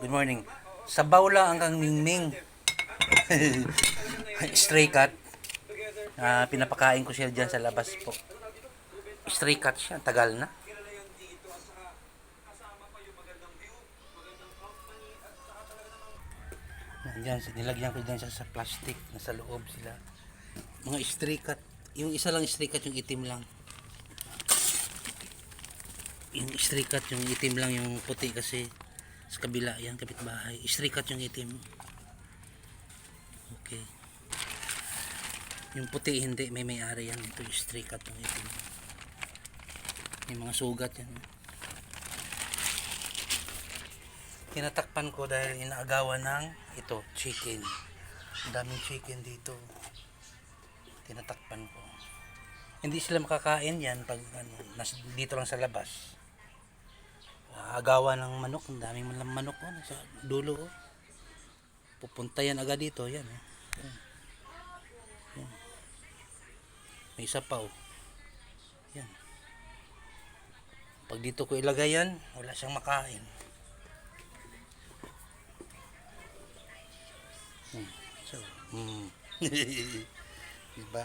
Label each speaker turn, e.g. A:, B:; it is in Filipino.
A: Good morning. Sabaw lang ang kang mingming. Stray cat. Ah, pinapakain ko siya dyan sa labas po. Stray cat siya. Tagal na. Diyan, nilagyan ko dyan siya sa plastic. Nasa loob sila. Mga stray cat. Yung isa lang stray cat, yung itim lang. Yung stray cat, yung itim lang, yung puti kasi sa kabila, yan, kapitbahay. Stray cat yung itim. Okay. Yung puti, hindi. May may-ari yan. Ito cat yung itim. May mga sugat yan. Tinatakpan ko dahil inaagawan ng ito, chicken. Ang daming chicken dito. Tinatakpan ko. Hindi sila makakain yan pag ano, nas, dito lang sa labas. Agawan ng manok, ang daming man- manok oh, sa dulo. Oh. Pupunta yan agad dito, yan. Oh. Yan. Yan. May isa pa oh. Yan. Pag dito ko ilagay yan, wala siyang makain. Hmm. So, hmm. diba?